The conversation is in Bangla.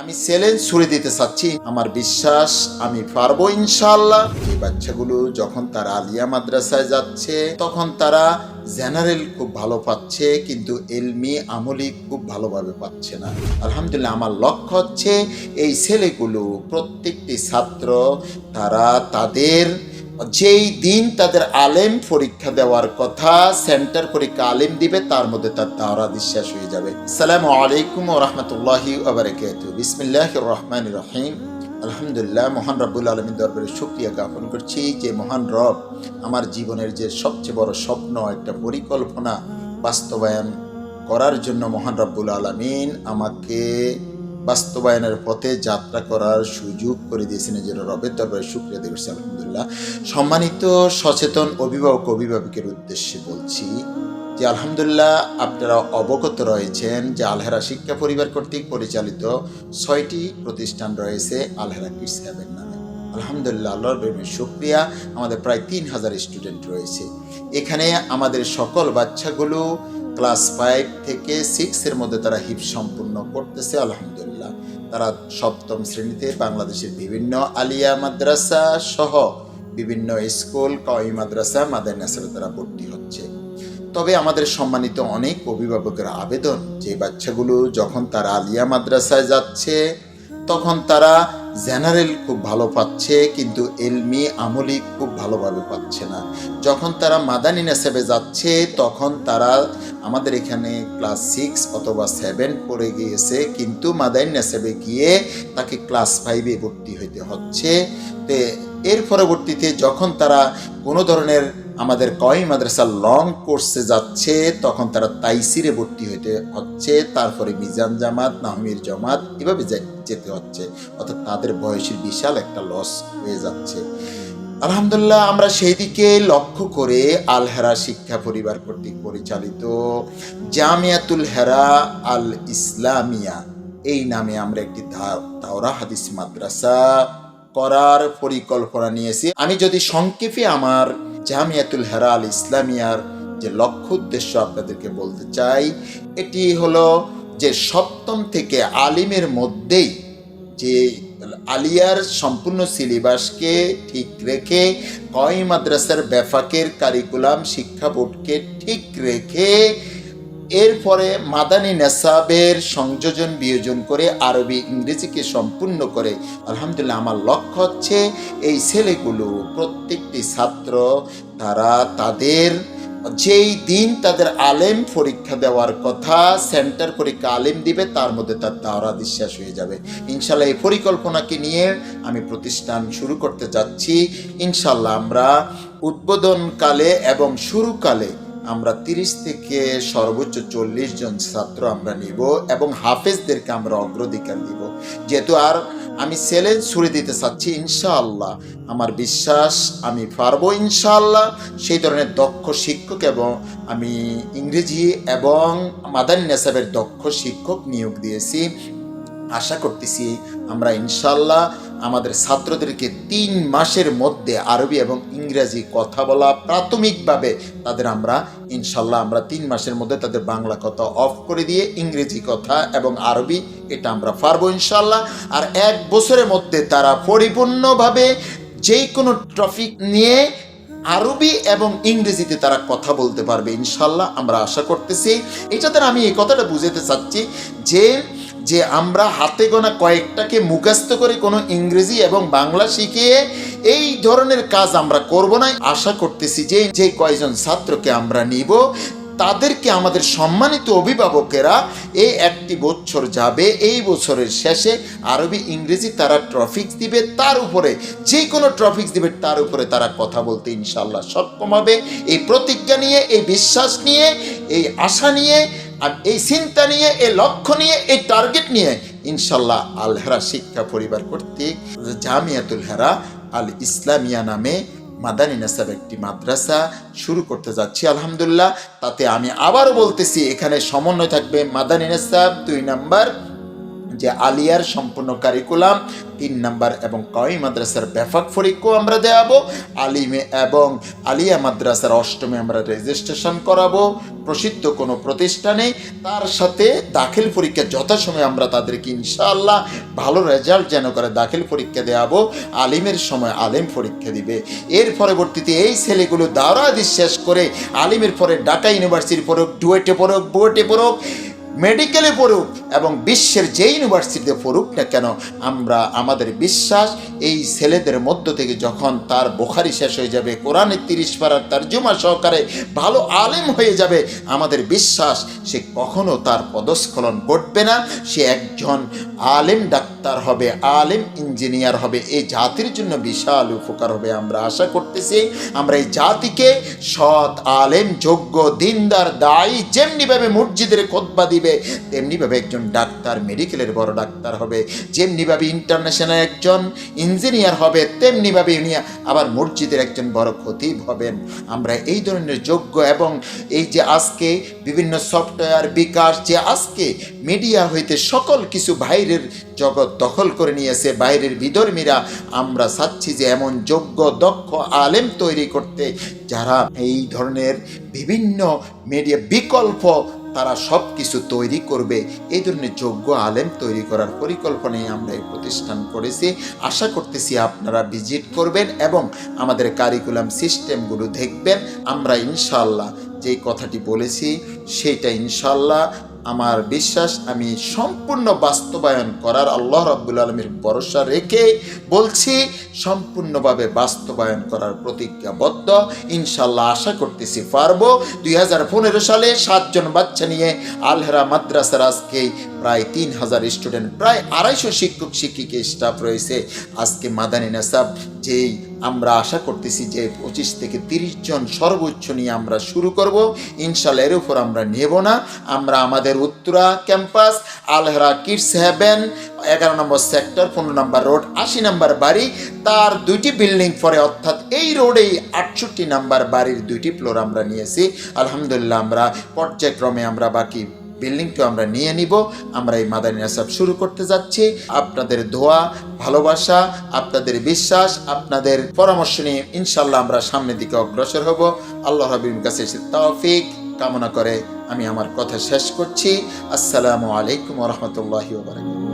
আমি চ্যালেঞ্জ ছুড়ে দিতে চাচ্ছি। আমার বিশ্বাস, আমি পারব ইনশাল্লাহ এই বাচ্চাগুলো যখন তারা আলিয়া মাদ্রাসায় যাচ্ছে, তখন তারা জেনারেল খুব ভালো পাচ্ছে, কিন্তু এলমি, আমলি খুব ভালোভাবে পাচ্ছে না। আলহামদুলিল্লাহ, আমার লক্ষ্য হচ্ছে এই ছেলেগুলো প্রত্যেকটি ছাত্র, তারা তাদের যেই দিন তাদের আলেম পরীক্ষা দেওয়ার কথা, সেন্টার পরীক্ষা আলেম দিবে, তার মধ্যে তার তাওরা বিশ্বাস হয়ে যাবে। সালামু আলাইকুম ও রহমতুল্লাহি বিসমিল্লাহ রহমান রহিম। আলহামদুলিল্লাহ, মহান রব্বুল আলমীর দরবারে শুক্রিয়া জ্ঞাপন করছি যে মহান রব আমার জীবনের যে সবচেয়ে বড় স্বপ্ন, একটা পরিকল্পনা বাস্তবায়ন করার জন্য মহান রব্বুল আলমিন আমাকে বাস্তবায়নের পথে যাত্রা করার সুযোগ করে দিয়েছেন জন্য রবের দরবারে শুক্রিয়া দিয়েছি আলহামদুলিল্লাহ। সম্মানিত সচেতন অভিভাবক, অভিভাবকের উদ্দেশ্যে বলছি যে, আলহামদুলিল্লাহ আপনারা অবগত রয়েছেন যে, আলহেরা শিক্ষা পরিবার কর্তৃক পরিচালিত ছয়টি প্রতিষ্ঠান রয়েছে আলহেরা কিডস হ্যাভেন নামে। আলহামদুলিল্লাহ, আল্লাহর প্রেমের শুক্রিয়া। আমাদের প্রায় তিন হাজার স্টুডেন্ট রয়েছে। এখানে আমাদের সকল বাচ্চাগুলো ক্লাস ফাইভ থেকে সিক্সের মধ্যে তারা হিপ সম্পূর্ণ করতেছে, আলহামদুলিল্লাহ। তারা সপ্তম শ্রেণীতে বাংলাদেশের বিভিন্ন আলিয়া মাদ্রাসা সহ বিভিন্ন স্কুল কই মাদ্রাসা মাদের নাসারে তারা ভর্তি হচ্ছে। তবে আমাদের সম্মানিত অনেক অভিভাবকের আবেদন, যে বাচ্চাগুলো যখন তারা আলিয়া মাদ্রাসায় যাচ্ছে, তখন তারা জেনারেল খুব ভালো পাচ্ছে, কিন্তু এলমি, আমলি খুব ভালোভাবে পাচ্ছে না। যখন তারা মাদানী নেসেবে যাচ্ছে, তখন তারা আমাদের এখানে ক্লাস সিক্স অথবা সেভেন পড়ে গিয়েছে, কিন্তু মাদানী নেসেবে গিয়ে তাকে ক্লাস ফাইভে ভর্তি হইতে হচ্ছে। তে এর পরবর্তীতে যখন তারা কোনো ধরনের আমাদের কয় মাদ্রাসা লং কোর্সে যাচ্ছে, তখন তারা তাইসিরে ভর্তি হইতে হচ্ছে, তারপরে মিজান জামাত, নাহমির জামাত এভাবে যেতে হচ্ছে। অর্থাৎ তাদের বয়সের বিশাল একটা লস হয়ে যাচ্ছে। আলহামদুলিল্লাহ, আমরা সেই দিকে লক্ষ্য করে আল হেরা শিক্ষা পরিবার কর্তৃক পরিচালিত জামিয়াতুল হেরা আল ইসলামিয়া। এই নামে আমরা একটি দাওরা হাদিস মাদ্রাসা করার পরিকল্পনা নিয়েছি। আমি যদি সংক্ষেপে আমার জামিয়াতুল হেরা আল ইসলামিয়ার যে লক্ষ্য উদ্দেশ্য আপনাদেরকে বলতে চাই, এটি হলো যে সপ্তম থেকে আলিমের মধ্যেই যে আলিয়ার সম্পূর্ণ সিলেবাসকে ঠিক রেখে কয় মাদ্রাসার ব্যাফাকের কারিকুলাম শিক্ষা বোর্ডকে ঠিক রেখে এরপরে মাদানী নেসাবের সংযোজন বিয়োজন করে আরবি, ইংরেজিকে সম্পূর্ণ করে। আলহামদুলিল্লাহ, আমার লক্ষ্য হচ্ছে এই ছেলেগুলো প্রত্যেকটি ছাত্র তারা তাদের যেই দিন তাদের আলেম পরীক্ষা দেওয়ার কথা, সেন্টার পরীক্ষা আলেম দিবে, তার মধ্যে তার তাওরা বিশ্বাস হয়ে যাবে। ইনশাল্লাহ এই পরিকল্পনাকে নিয়ে আমি প্রতিষ্ঠান শুরু করতে যাচ্ছি। ইনশাল্লাহ আমরা উদ্বোধনকালে এবং শুরুকালে আমরা তিরিশ থেকে সর্বোচ্চ চল্লিশ জন ছাত্র আমরা নিব এবং হাফেজদেরকে আমরা অগ্রাধিকার দিব। যেহেতু আর আমি চ্যালেঞ্জ ছুড়ে দিতে চাচ্ছি, ইনশাআল্লাহ। আমার বিশ্বাস, আমি পারব ইনশাআল্লাহ। সেই ধরনের দক্ষ শিক্ষক এবং আমি ইংরেজি এবং মাদার নেসাবের দক্ষ শিক্ষক নিয়োগ দিয়েছি। আশা করতেছি আমরা ইনশাল্লাহ আমাদের ছাত্রদেরকে তিন মাসের মধ্যে আরবি এবং ইংরেজি কথা বলা প্রাথমিকভাবে তাদের আমরা ইনশাল্লাহ আমরা তিন মাসের মধ্যে তাদের বাংলা কথা অফ করে দিয়ে ইংরেজি কথা এবং আরবি এটা আমরা পারব ইনশাল্লাহ আর এক বছরের মধ্যে তারা পরিপূর্ণভাবে যে কোনো ট্রফিক নিয়ে আরবি এবং ইংরেজিতে তারা কথা বলতে পারবে ইনশাল্লাহ আমরা আশা করতেছি। এটাতে আমি এই কথাটা বুঝাতে চাচ্ছি যে যে আমরা হাতে গোনা কয়েকটাকে মুখস্থ করে কোনো ইংরেজি এবং বাংলা শিখিয়ে এই ধরনের কাজ আমরা করব না। আশা করতেছি যে যে কয়জন ছাত্রকে আমরা নিব, তাদেরকে আমাদের সম্মানিত অভিভাবকেরা এই একটি বছর যাবে, এই বছরের শেষে আরবি, ইংরেজি তারা ট্রফিক্স দিবে, তার উপরে যে কোনো ট্রফিক্স দিবে, তার উপরে তারা কথা বলতে ইনশাল্লাহ সক্ষম হবে। এই প্রতিজ্ঞা নিয়ে, এই বিশ্বাস নিয়ে, এই আশা নিয়ে আর এই চিন্তা নিয়ে, এই লক্ষ্য নিয়ে, এই টার্গেট নিয়ে ইনশাল্লাহ আল হেরা শিক্ষা পরিবার কর্তৃক জামিয়াতুল হেরা আল ইসলামিয়া নামে মাদানী নাসাব একটি মাদ্রাসা শুরু করতে যাচ্ছি, আলহামদুলিল্লাহ। তাতে আমি আবারও বলতেছি, এখানে সমন্বয় থাকবে মাদানী নাসাব দুই নাম্বার যে আলিয়ার সম্পূর্ণ কারিকুলাম তিন নাম্বার এবং কওমি মাদ্রাসার ব্যাপক পরীক্ষাও আমরা দেওয়াবো আলিমে এবং আলিয়া মাদ্রাসার অষ্টমে আমরা রেজিস্ট্রেশন করাবো, প্রসিদ্ধ কোনো প্রতিষ্ঠানে তার সাথে দাখিল পরীক্ষা যথাসময়ে আমরা তাদেরকে ইনশাআল্লাহ ভালো রেজাল্ট যেন করে দাখিল পরীক্ষা দেওয়াবো আলিমের সময় আলিম পরীক্ষা দিবে। এর পরবর্তীতে এই ছেলেগুলো দাওরাদি শেষ করে আলিমের পরে ঢাকা ইউনিভার্সিটির পড়ুক ডুয়েটে পড়ুক বুয়েটে পড়ুক মেডিকেলে পড়ুক এবং বিশ্বের যে ইউনিভার্সিটিতে পড়ুক না কেন, আমরা, আমাদের বিশ্বাস, এই ছেলেদের মধ্য থেকে যখন তার বোখারি শেষ হয়ে যাবে, কোরআনের তিরিশ পাড়ার তার্জুমা সহকারে ভালো আলেম হয়ে যাবে, আমাদের বিশ্বাস, সে কখনো তার পদস্খলন ঘটবে না। সে একজন আলেম ডাক্তার হবে, আলেম ইঞ্জিনিয়ার হবে এই জাতির জন্য বিশাল উপকার হবে আমরা আশা করতেছি। আমরা এই জাতিকে সৎ, আলেম, যোগ্য, দিনদার, দায়ী, যেমনিভাবে মসজিদের খোদবা দিবে তেমনিভাবে একজন ডাক্তার মেডিকেলের বড় ডাক্তার হবে। যেমনিভাবে ইন্টারন্যাশনাল একজন ইঞ্জিনিয়ার হবে তেমনিভাবে উনি আবার মসজিদের একজন বড় খতিব হবেন। আমরা এই ধরনের যোগ্য এবং এই যে আজকে বিভিন্ন সফটওয়্যার বিকাশ, যে আজকে মিডিয়া হইতে সকল কিছু বাইরের জগৎ দখল করে নিয়েছে, বাইরের বিধর্মীরা, আমরা চাচ্ছি যে এমন যোগ্য, দক্ষ আলেম তৈরি করতে, যারা এই ধরনের বিভিন্ন মিডিয়া বিকল্প তারা সব কিছু তৈরি করবে। এই ধরনের যোগ্য আলেম তৈরি করার পরিকল্পনায় আমরা এই প্রতিষ্ঠান করেছি। আশা করতেছি আপনারা ভিজিট করবেন এবং আমাদের কারিকুলাম সিস্টেমগুলো দেখবেন। আমরা ইনশাল্লাহ যেই কথাটি বলেছি, সেইটা ইনশাল্লাহ আমার বিশ্বাস, আমি সম্পূর্ণ বাস্তবায়ন করার আল্লাহ রাব্বুল আলমীর ভরসা রেখে বলছি, সম্পূর্ণভাবে বাস্তবায়ন করার প্রতিজ্ঞাবদ্ধ। ইনশাল্লাহ আশা করতেছি পারব। দুই সালে সাতজন বাচ্চা নিয়ে আলহেরা মাদ্রাসার আজকে প্রায় তিন হাজার স্টুডেন্ট, প্রায় আড়াইশো শিক্ষক, শিক্ষিকা, স্টাফ রয়েছে। আজকে মাদানী নাসাব, যেই আমরা আশা করতেছি যে পঁচিশ থেকে তিরিশ জন সর্বোচ্চ নিয়ে আমরা শুরু করব। ইনশাল্লাহ এর উপর আমরা নেব না। আমরা আমাদের Uttara campus, Alhera kids haven, এগারো নম্বর সেক্টর, পনেরো নম্বর রোড, আশি নম্বর বাড়ি, তার দুইটি বিল্ডিং পরে অর্থাৎ এই রোডেই আটষট্টি নাম্বার বাড়ির দুইটি ফ্লোর আমরা নিয়েছি। আলহামদুলিল্লাহ আমরা পর্যায়ক্রমে আমরা বাকি বিল্ডিংকে আমরা নিয়ে নিব। আমরা এই মাদানী নাসাব শুরু করতে যাচ্ছি। আপনাদের ধোয়া ভালোবাসা, আপনাদের বিশ্বাস, আপনাদের পরামর্শ নিয়ে ইনশাল্লাহ আমরা সামনের দিকে অগ্রসর হব। আল্লাহ হাবিবের কাছে তাফিক কামনা করে আমি আমার কথা শেষ করছি। আসসালামু আলাইকুম রহমতুল্লাহি ওবরাকাতুহু